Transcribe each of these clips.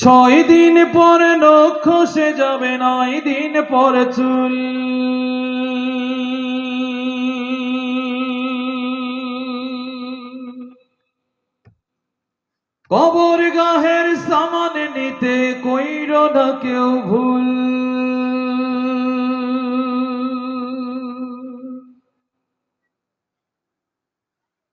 ছয় দিন পর খসে যাবে, নয় দিন পর চুল। কবর গাহের সামান নিতে কইর না কেউ ভুল।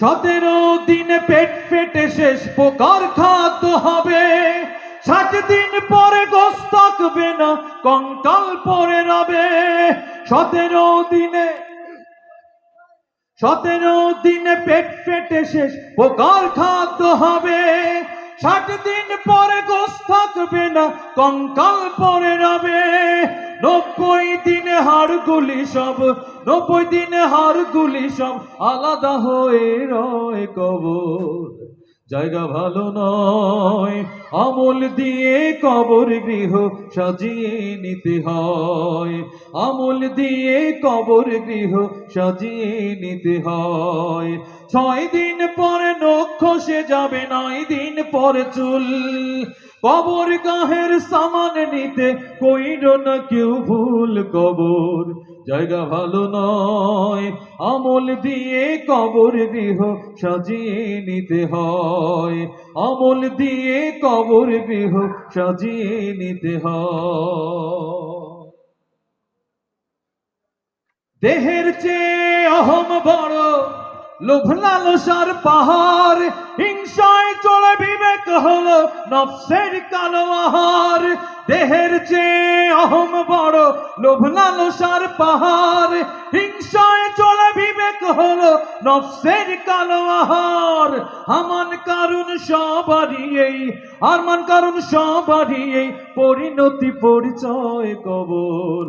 সতেরো দিনে পেট ফেটে শেষ পোকার খাদ্য হবে। ষাট দিন পরে গোস থাকবে না, কঙ্কাল পরে রবে। সতেরো দিনে সতেরো দিনে পেট ফেটে শেষ পোকার খাদ্য হবে। ষাট দিন পরে গোস থাকবে না, কঙ্কাল পরে রবে। নব্বই দিনে হাড়গুলি সব, নব্বই দিনে হাড়গুলি সব আলাদা হয়ে রয় কবর। জায়গা ভালো নয়। আমল দিয়ে কবর গৃহ সাজিয়ে নিতে হয়। আমল দিয়ে কবর গৃহ সাজিয়ে নিতে হয়। ছয় দিন পরে নক্ষ সে যাবে, নয় দিন পরে চুল কবর গাহের সামান নিতে কইর না কেউ ভুল কবর। জায়গা ভালো নয়, আমল দিয়ে কবর গৃহ সাজিয়ে নিতে হয়। আমল দিয়ে কবর গৃহ সাজিয়ে নিতে হয়। দেহের চেয়ে অহম বড় লোভ লালসার পাহাড়, হিংসায় চলে বিবেক হলো নফসের কালো আহার দেহের চেয়ে অহম বড় লোভ লালসার পাহাড়। হিংসায় চলে বিবেক হলো নফসের কালো আহার আমান কারণ সবারই এই কারণ সবারই এই পরিণতি পরিচয় কবর।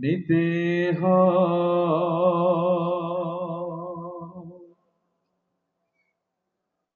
নিতে হয়